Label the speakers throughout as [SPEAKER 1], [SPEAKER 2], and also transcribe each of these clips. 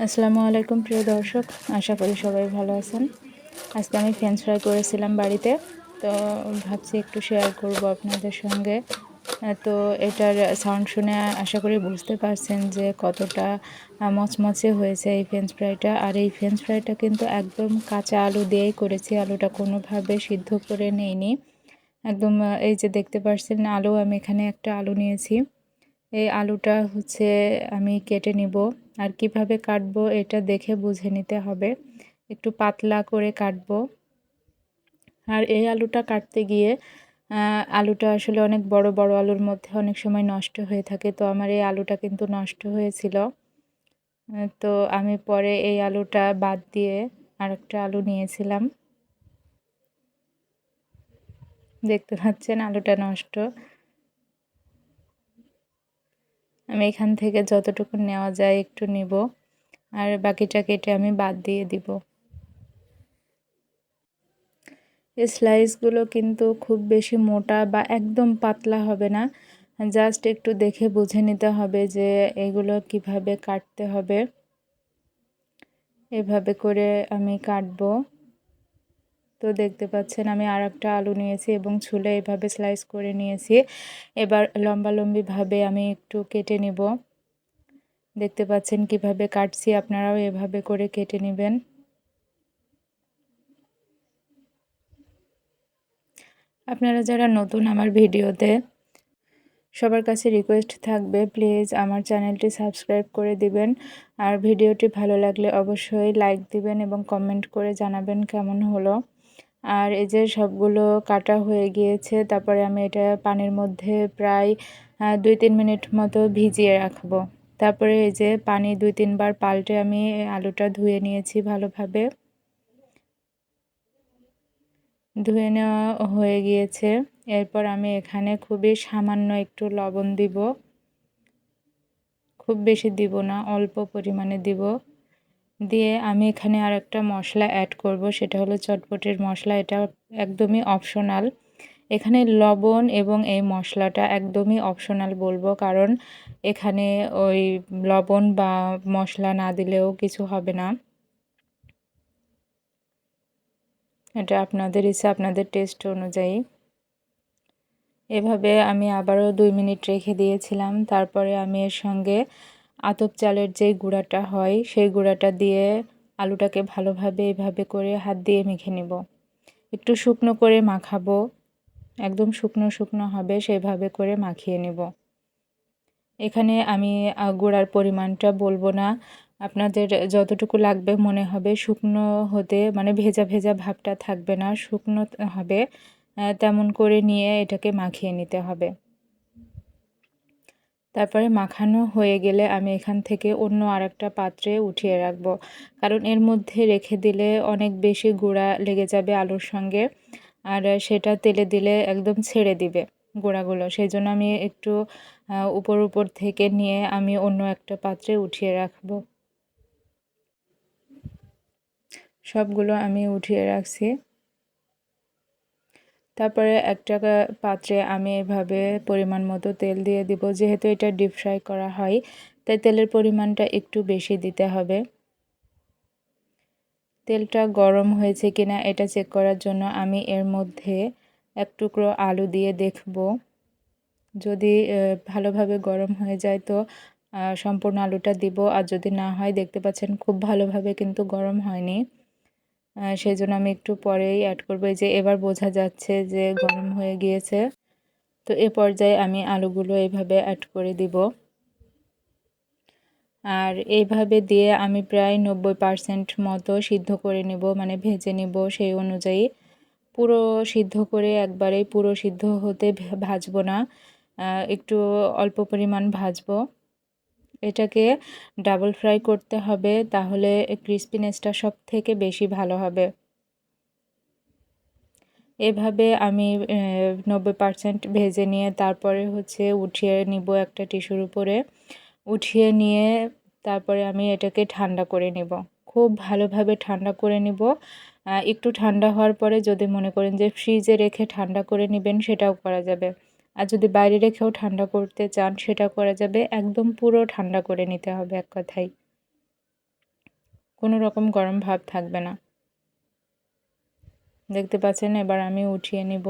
[SPEAKER 1] আসসালামু আলাইকুম, প্রিয় দর্শক। আশা করি সবাই ভালো আছেন। আজকে আমি ফ্রেঞ্চ ফ্রাই করেছিলাম বাড়িতে, তো ভাবছি একটু শেয়ার করব আপনাদের সঙ্গে। তো এটার সাউন্ড শুনে আশা করি বুঝতে পারছেন যে কতটা মচমচে হয়েছে এই ফ্রেঞ্চ ফ্রাইটা আর এই ফ্রেঞ্চ ফ্রাইটা কিন্তু একদম কাঁচা আলু দিয়েই করেছি। আলুটা কোনোভাবে সিদ্ধ করে নেইনি। একদম এই যে দেখতে পাচ্ছেন আলু, আমি এখানে একটা আলু নিয়েছি। এই আলুটা হচ্ছে, আমি কেটে নিব। আর কীভাবে কাটবো এটা দেখে বুঝে নিতে হবে। একটু পাতলা করে কাটবো। আর এই আলুটা কাটতে গিয়ে আলুটা আসলে অনেক বড় বড় আলুর মধ্যে অনেক সময় নষ্ট হয়ে থাকে। তো আমার এই আলুটা কিন্তু নষ্ট হয়েছিল। তো আমি পরে এই আলুটা বাদ দিয়ে আরেকটা আলু নিয়েছিলাম। দেখতে পাচ্ছেন আলুটা নষ্ট। আমি এখান থেকে যতটুকু নেওয়া যায় একটু নিব, আর বাকিটা কেটে আমি বাদ দিয়ে দিব। এই স্লাইসগুলো কিন্তু খুব বেশি মোটা বা একদম পাতলা হবে না। জাস্ট একটু দেখে বুঝে নিতে হবে যে এগুলো কীভাবে কাটতে হবে। এভাবে করে আমি কাটবো। তো দেখতে পাচ্ছেন আমি আর একটা আলু নিয়েছি এবং ছুলে এভাবে স্লাইস করে নিয়েছি। এবার লম্বা লম্বিভাবে আমি একটু কেটে নিব। দেখতে পাচ্ছেন কীভাবে কাটছি আপনারাও এভাবে করে কেটে নেবেন। আপনারা যারা নতুন আমার ভিডিওতে, সবার কাছে রিকোয়েস্ট থাকবে প্লিজ আমার চ্যানেলটি সাবস্ক্রাইব করে দিবেন। আর ভিডিওটি ভালো লাগলে অবশ্যই লাইক দিবেন এবং কমেন্ট করে জানাবেন কেমন হলো। আর এই যে সবগুলো কাটা হয়ে গিয়েছে, তারপরে আমি এটা পানির মধ্যে প্রায় দুই তিন মিনিট মতো ভিজিয়ে রাখব। তারপরে এই যে পানি দুই তিনবার পাল্টে আমি আলুটা ধুয়ে নিয়েছি ভালোভাবে। ধুয়ে নেওয়া হয়ে গিয়েছে। এরপর আমি এখানে খুবই সামান্য একটু লবণ দিব। খুব বেশি দিব না, অল্প পরিমাণে দিব। দিয়ে আমি এখানে আর একটা মশলা অ্যাড করব, সেটা হলো চটপটির মশলা। এটা একদমই অপশনাল এখানে লবণ এবং এই মশলাটা একদমই অপশনাল বলব, কারণ এখানে ওই লবণ বা মশলা না দিলেও কিছু হবে না। এটা আপনাদের ইচ্ছা, আপনাদের টেস্ট অনুযায়ী। এভাবে আমি আবারও দুই মিনিট রেখে দিয়েছিলাম। তারপরে আমি এর সঙ্গে আতপ চালের যে গুঁড়াটা হয়, সেই গুঁড়াটা দিয়ে আলুটাকে ভালোভাবে এভাবে করে হাত দিয়ে মেখে নেব। একটু শুকনো করে মাখাবো। একদম শুকনো শুকনো হবে, সেভাবে করে মাখিয়ে নেব। এখানে আমি গুঁড়ার পরিমাণটা বলব না। আপনাদের যতটুকু লাগবে মনে হবে, শুকনো হতে মানে ভেজা ভেজা ভাবটা থাকবে না, শুকনো হবে। তেমন করে নিয়ে এটাকে মাখিয়ে নিতে হবে। তারপরে মাখানো হয়ে গেলে আমি এখান থেকে অন্য আরেকটা পাত্রে উঠিয়ে রাখব। কারণ এর মধ্যে রেখে দিলে অনেক বেশি গুঁড়া লেগে যাবে আলুর সঙ্গে। আর সেটা তেলে দিলে একদম ছেড়ে দিবে গোড়াগুলো। সেই জন্য আমি একটু উপর উপর থেকে নিয়ে আমি অন্য একটা পাত্রে উঠিয়ে রাখব। সবগুলো আমি উঠিয়ে রাখছি। তারপরে একটা পাত্রে আমি এভাবে পরিমাণ মতো তেল দিয়ে দিব। যেহেতু এটা ডিপ ফ্রাই করা হয়, তাই তেলের পরিমাণটা একটু বেশি দিতে হবে। তেলটা গরম হয়েছে কিনা এটা চেক করার জন্য আমি এর মধ্যে এক টুকরো আলু দিয়ে দেখব। যদি ভালোভাবে গরম হয়ে যায় তো সম্পূর্ণ আলুটা দিব। আর যদি না হয়, দেখতে পাচ্ছেন খুব ভালোভাবে কিন্তু গরম হয়নি। সেই জন্য আমি একটু পরেই অ্যাড করব। যে এবার বোঝা যাচ্ছে যে গরম হয়ে গিয়েছে। তো এ পর্যায়ে আমি আলুগুলো এভাবে অ্যাড করে দিব। আর এইভাবে দিয়ে আমি প্রায় নব্বই পারসেন্ট মতো সিদ্ধ করে নেব মানে ভেজে নেব সেই অনুযায়ী। পুরো সিদ্ধ করে একবারেই পুরো সিদ্ধ হতে ভাজবো না। একটু অল্প পরিমাণ ভাজবো। এটাকে ডাবল ফ্রাই করতে হবে, তাহলে ক্রিস্পিনেসটা সব থেকে বেশি ভালো হবে। এভাবে আমি নব্বই পারসেন্ট ভেজে নিয়ে তারপরে হচ্ছে উঠিয়ে নিব একটা টিস্যুর উপরে। উঠিয়ে নিয়ে তারপরে আমি এটাকে ঠান্ডা করে নেব। খুব ভালোভাবে ঠান্ডা করে নিব। একটু ঠান্ডা হওয়ার পরে যদি মনে করেন যে ফ্রিজে রেখে ঠান্ডা করে নেবেন, সেটাও করা যাবে। আর যদি বাইরে রেখেও ঠান্ডা করতে চান, সেটা করা যাবে। একদম পুরো ঠান্ডা করে নিতে হবে এক কথায়। কোনো রকম গরম ভাব থাকবে না। দেখতে পাচ্ছেন, এবার আমি উঠিয়ে নিব।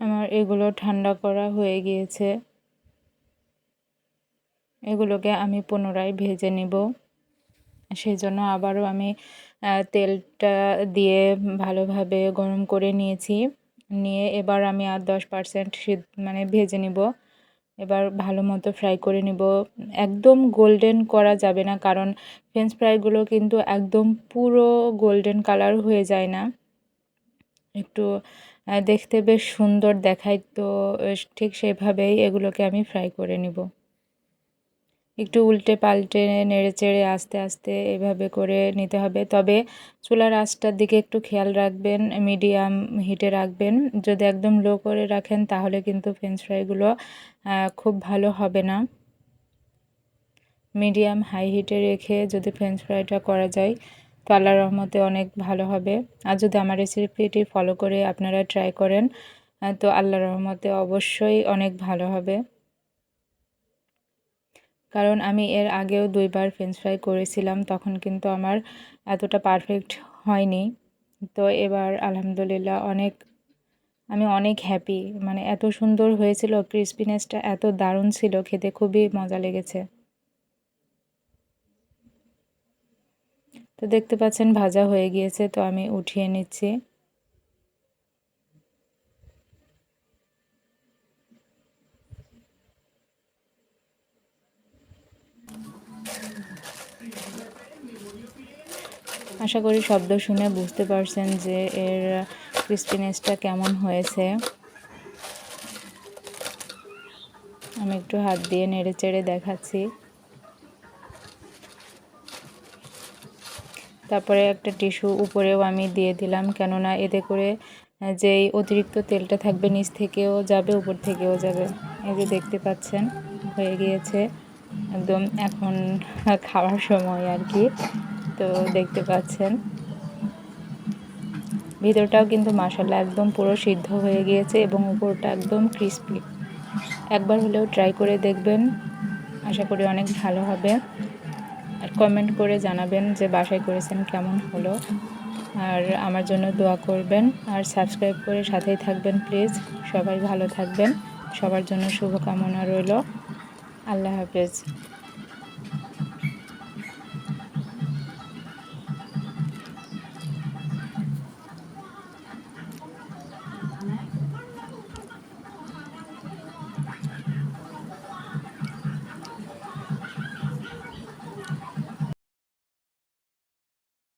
[SPEAKER 1] আমার এগুলো ঠান্ডা করা হয়ে গিয়েছে। এগুলোকে আমি পুনরায় ভেজে নিব। সেই জন্য আবারও আমি তেলটা দিয়ে ভালোভাবে গরম করে নিয়েছি। নিয়ে এবার আমি আর দশ পারসেন্ট মানে ভেজে নিব। এবার ভালো মতো ফ্রাই করে নিব। একদম গোল্ডেন করা যাবে না, কারণ ফ্রেঞ্চ ফ্রাইগুলো কিন্তু একদম পুরো গোল্ডেন কালার হয়ে যায় না। একটু দেখতে বেশ সুন্দর দেখায়, তো ঠিক সেভাবেই এগুলোকে আমি ফ্রাই করে নিব। একটু উল্টে পাল্টে নেড়ে চেড়ে আস্তে আস্তে এভাবে করে নিতে হবে। তবে চুলার আঁচটার দিকে একটু খেয়াল রাখবেন মিডিয়াম হিটে রাখবেন। যদি একদম লো করে রাখেন, তাহলে কিন্তু ফ্রেঞ্চ ফ্রাইগুলো খুব ভালো হবে না। মিডিয়াম হাই হিটে রেখে যদি ফ্রেঞ্চ ফ্রাইটা করা যায় তো আল্লাহ রহমতে অনেক ভালো হবে। আর যদি আমার রেসিপিটি ফলো করে আপনারা ট্রাই করেন তো আল্লাহ রহমতে অবশ্যই অনেক ভালো হবে। কারণ আমি এর আগেও দুইবার ফ্রেঞ্চ ফ্রাই করেছিলাম, তখন কিন্তু আমার এতটা পারফেক্ট হয়নি। তো এবার আলহামদুলিল্লাহ অনেক, আমি অনেক হ্যাপি মানে এত সুন্দর হয়েছিল ক্রিসপিনেসটা এত দারুণ ছিল, খেতে খুবই মজা লেগেছে। তো দেখতে পাচ্ছেন ভাজা হয়ে গিয়েছে, তো আমি উঠিয়ে নিচ্ছি। আশা করি শব্দ শুনে বুঝতে পারছেন যে এর ক্রিস্পিনেসটা কেমন হয়েছে। আমি একটু হাত দিয়ে নেড়ে চেড়ে দেখাচ্ছি। তারপরে একটা টিস্যু উপরেও আমি দিয়ে দিলাম। কেননা এতে করে যেই অতিরিক্ত তেলটা থাকবে নিচ থেকেও যাবে, উপর থেকেও যাবে। এই যে দেখতে পাচ্ছেন, হয়ে গিয়েছে একদম এখন খাওয়ার সময় আর কি। তো দেখতে পাচ্ছেন, ভিতরটাও কিন্তু মাসাল্লাহ একদম পুরো সিদ্ধ হয়ে গিয়েছে এবং উপরটা একদম ক্রিস্পি একবার হলেও ট্রাই করে দেখবেন। আশা করি অনেক ভালো হবে। কমেন্ট করে জানাবেন যে বাসায় করেছেন কেমন হলো। আর আমার জন্য দোয়া করবেন। আর সাবস্ক্রাইব করে সাথেই থাকবেন প্লিজ সবাই ভালো থাকবেন। সবার জন্য শুভকামনা রইল। আল্লাহ হাফেজ।